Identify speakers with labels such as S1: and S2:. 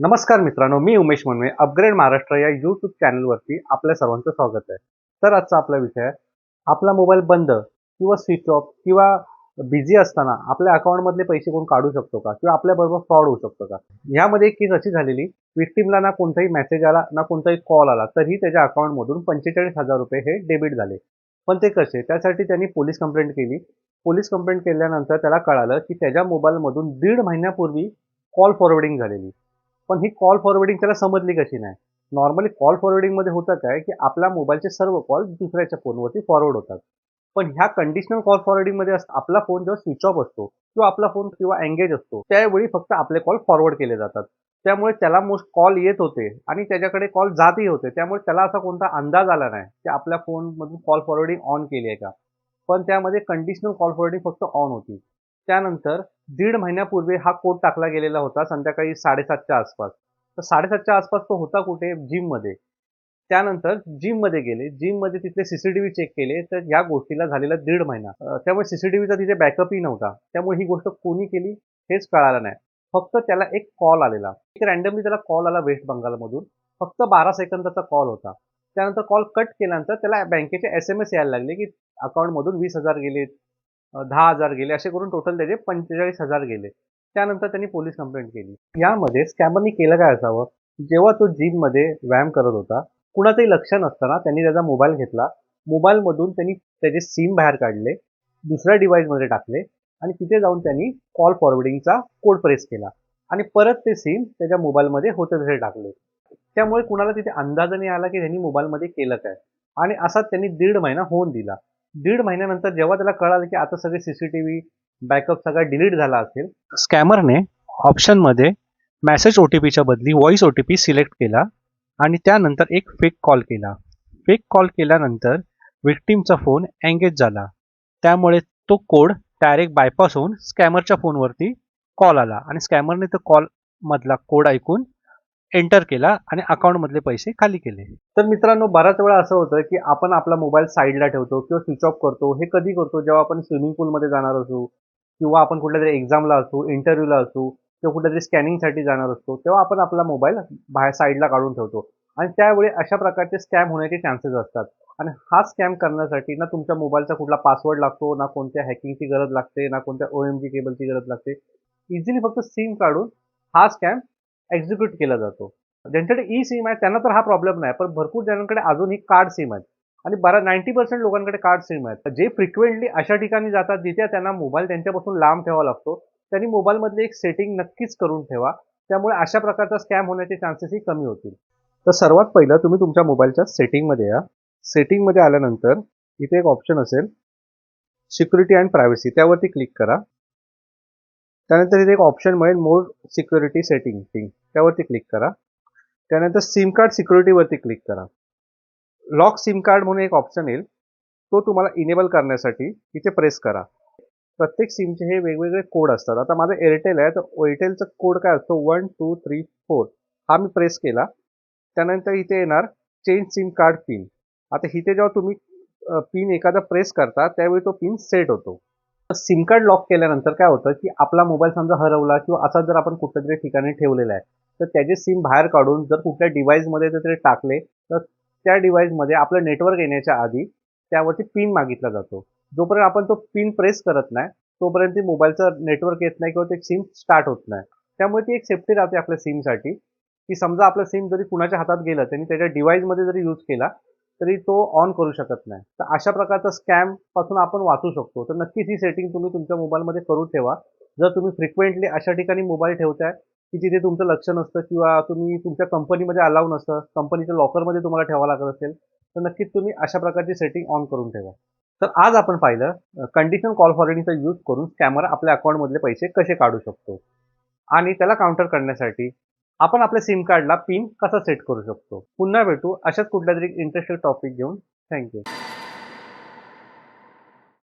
S1: नमस्कार मित्रांनो मी उमेश मनवे अपग्रेड महाराष्ट्र या यूट्यूब चॅनलवरती आपल्या सर्वांचं स्वागत आहे. तर आजचा आपला विषय आहे आपला मोबाईल बंद किंवा स्विच ऑफ किंवा बिझी असताना आपल्या अकाउंटमधले पैसे कोण काढू शकतो का? किंवा आपल्याबरोबर फ्रॉड होऊ शकतो का? यामध्ये एक केस अशी झालेली विक्टीमला ना कोणताही मेसेज आला ना कोणताही कॉल आला तरीही त्याच्या अकाउंटमधून पंचेचाळीस हजार रुपये हे डेबिट झाले. पण ते कसे? त्यासाठी त्यांनी पोलीस कंप्लेंट केली. पोलीस कंप्लेंट केल्यानंतर त्याला कळालं की त्याच्या मोबाईलमधून दीड महिन्यापूर्वी कॉल फॉरवर्डिंग झालेली. पण ही कॉल फॉरवर्डिंग त्याला समजली कशी नाही? नॉर्मली कॉल फॉरवर्डिंगमध्ये होतं काय की आपल्या मोबाईलचे सर्व कॉल दुसऱ्याच्या फोनवरती फॉरवर्ड होतात. पण ह्या कंडिशनल कॉल फॉरवर्डिंगमध्ये आपला फोन जेव्हा स्विच ऑफ असतो किंवा आपला फोन किंवा एंगेज असतो त्यावेळी फक्त आपले कॉल फॉरवर्ड केले जातात. त्यामुळे त्याला मोस्ट कॉल येत होते आणि त्याच्याकडे कॉल जातही होते. त्यामुळे त्याला असा कोणता अंदाज आला नाही की आपल्या फोनमधून कॉल फॉरवर्डिंग ऑन केली आहे का. पण त्यामध्ये कंडिशनल कॉल फॉरवर्डिंग फक्त ऑन होती. त्यानंतर दीड महिन्यापूर्वी हा कोड टाकला गेलेला होता संध्याकाळी साडेसातच्या आसपास. तर साडेसातच्या आसपास तो होता कुठे? जिममध्ये. त्यानंतर जिममध्ये गेले. जिममध्ये तिथले सीसीटीव्ही चेक केले. तर या गोष्टीला झालेला दीड महिना. त्यामुळे सीसीटीव्हीचा तिथे बॅकअपही नव्हता. त्यामुळे ही गोष्ट कोणी केली हेच कळालं नाही. फक्त त्याला एक कॉल आलेला. एक रॅन्डमली त्याला कॉल आला वेस्ट बंगालमधून. फक्त बारा सेकंदाचा कॉल होता. त्यानंतर कॉल कट केल्यानंतर त्याला बँकेचे एस एम एस यायला लागले की अकाउंटमधून वीस हजार गेले दहा हजार गेले असे करून टोटल त्याचे पंचेचाळीस हजार गेले. त्यानंतर त्यांनी पोलीस कंप्लेंट केली. यामध्ये स्कॅमरनी केलं काय असावं? जेव्हा तो जिममध्ये व्यायाम करत होता कुणाचंही लक्ष नसताना त्यांनी त्याचा मोबाईल घेतला. मोबाईलमधून त्यांनी त्याचे सिम बाहेर काढले दुसऱ्या डिव्हाइसमध्ये टाकले आणि तिथे जाऊन त्यांनी कॉल फॉरवर्डिंगचा कोड प्रेस केला. आणि परत ते सिम त्याच्या मोबाईलमध्ये होते तसे टाकले. त्यामुळे कुणाला तिथे अंदाज नाही आला की त्यांनी मोबाईलमध्ये केलं काय. आणि असा त्यांनी दीड महिना होऊन दिला. दीड महिन्यानंतर जेव्हा त्याला कळालं की आता सगळे सीसीटीव्ही बॅकअप सगळा डिलीट झाला असेल स्कॅमरने ऑप्शनमध्ये मॅसेज ओ टी पीच्या बदली voice O T P select केला आणि त्यानंतर एक फेक कॉल केला. फेक कॉल केल्यानंतर विक्टीमचा फोन एंगेज झाला. त्यामुळे तो कोड डायरेक्ट बायपास होऊन स्कॅमरच्या फोनवरती कॉल आला. आणि स्कॅमरने तो कॉल मधला कोड ऐकून एंटर केला आणि अकाउंटमधले पैसे खाली केले. तर मित्रांनो बऱ्याच वेळा असं होतं की आपण आपला मोबाईल साईडला ठेवतो किंवा स्विच ऑफ करतो. हे कधी करतो? जेव्हा आपण स्विमिंग पूलमध्ये जाणार असू किंवा आपण कुठल्या तरी एक्झामला असू इंटरव्ह्यूला असू किंवा कुठेतरी स्कॅनिंगसाठी जाणार असतो तेव्हा आपण आपला मोबाईल बाहेर साईडला काढून ठेवतो. आणि त्यावेळी अशा प्रकारचे स्कॅम होण्याचे चान्सेस असतात. आणि हा स्कॅम करण्यासाठी ना तुमच्या मोबाईलचा कुठला पासवर्ड लागतो ना कोणत्या हॅकिंगची गरज लागते ना कोणत्या ओ एम जी केबलची गरज लागते. इझिली फक्त सिम काढून हा स्कॅम एक्झिक्यूट केला जातो. ज्यांच्याकडे ई सिम आहे त्यांना तर हा प्रॉब्लेम नाही पण भरपूर जणांकडे अजूनही कार्ड सिम आहेत. आणि बरा नाईन्टी पर्सेंट लोकांकडे कार्ड सिम आहेत. जे फ्रिक्वेंटली अशा ठिकाणी जातात जिथे त्यांना मोबाईल त्यांच्यापासून लांब ठेवावा लागतो त्यांनी मोबाईलमधले एक सेटिंग नक्कीच करून ठेवा. त्यामुळे अशा प्रकारचा स्कॅम होण्याचे चान्सेसही कमी होतील. तर सर्वात पहिलं तुम्ही तुमच्या मोबाईलच्या सेटिंगमध्ये या. सेटिंगमध्ये आल्यानंतर इथे एक ऑप्शन असेल सिक्युरिटी अँड प्रायव्हसी त्यावरती क्लिक करा. त्यानंतर इथे एक ऑप्शन मिळेल मोर सिक्युरिटी सेटिंग त्यावरती क्लिक करा. त्यानंतर सिम कार्ड सिक्युरिटीवरती क्लिक करा. लॉक सिम कार्ड म्हणून एक ऑप्शन येईल. तो तुम्हाला इनेबल करण्यासाठी इथे प्रेस करा. प्रत्येक सिमचे हे वेगवेगळे कोड असतात. आता माझं एअरटेल आहे तर एअरटेलचा कोड काय असतो? वन टू थ्री फोर हा मी प्रेस केला. त्यानंतर इथे येणार चेंज सिम कार्ड पिन आता इथे जेव्हा तुम्ही पिन एखादा प्रेस करता त्यावेळी तो पिन सेट होतो. सिम कार्ड लॉक केल्यानंतर काय होतं की आपला मोबाईल समजा हरवला किंवा असा जर आपण कुठल्या तरी ठिकाणी ठेवलेला आहे तर त्याचे सिम बाहेर काढून जर कुठल्या डिव्हाइसमध्ये जर ते टाकले तर त्या डिव्हाइसमध्ये आपलं नेटवर्क येण्याच्या आधी त्यावरती पिन मागितला जातो. जोपर्यंत आपण तो पिन प्रेस करत नाही तोपर्यंत ती मोबाईलचं नेटवर्क येत नाही किंवा ते सिम स्टार्ट होत नाही. त्यामुळे ती एक सेफ्टी राहते आपल्या सिमसाठी की समजा आपलं सिम जरी कुणाच्या हातात गेलं त्यांनी त्याच्या डिव्हाइसमध्ये जरी यूज केला तरी तो ऑन करू शकत नाही. तर अशा प्रकारचा स्कॅमपासून आपण वाचू शकतो. तर नक्कीच ही सेटिंग तुम्ही तुमच्या मोबाईलमध्ये करून ठेवा. जर तुम्ही फ्रिक्वेंटली अशा ठिकाणी मोबाईल ठेवताय की जिथे तुमचं लक्ष नसतं किंवा तुम्ही तुमच्या कंपनीमध्ये अलाव नसतं कंपनीच्या लॉकरमध्ये तुम्हाला ठेवावं लागत असेल तर नक्कीच तुम्ही अशा प्रकारची सेटिंग ऑन करून ठेवा. तर आज आपण पाहिलं कंडिशन कॉल फॉरवर्डिंगचा यूज करून स्कॅमर आपल्या अकाउंटमधले पैसे कसे काढू शकतो? आणि त्याला काउंटर करण्यासाठी आपण आपल्या सिम कार्डला पिन कसा सेट करू शकतो? पुन्हा भेटू अशाच कुठल्या तरी इंटरेस्टेड टॉपिक घेऊन. थँक्यू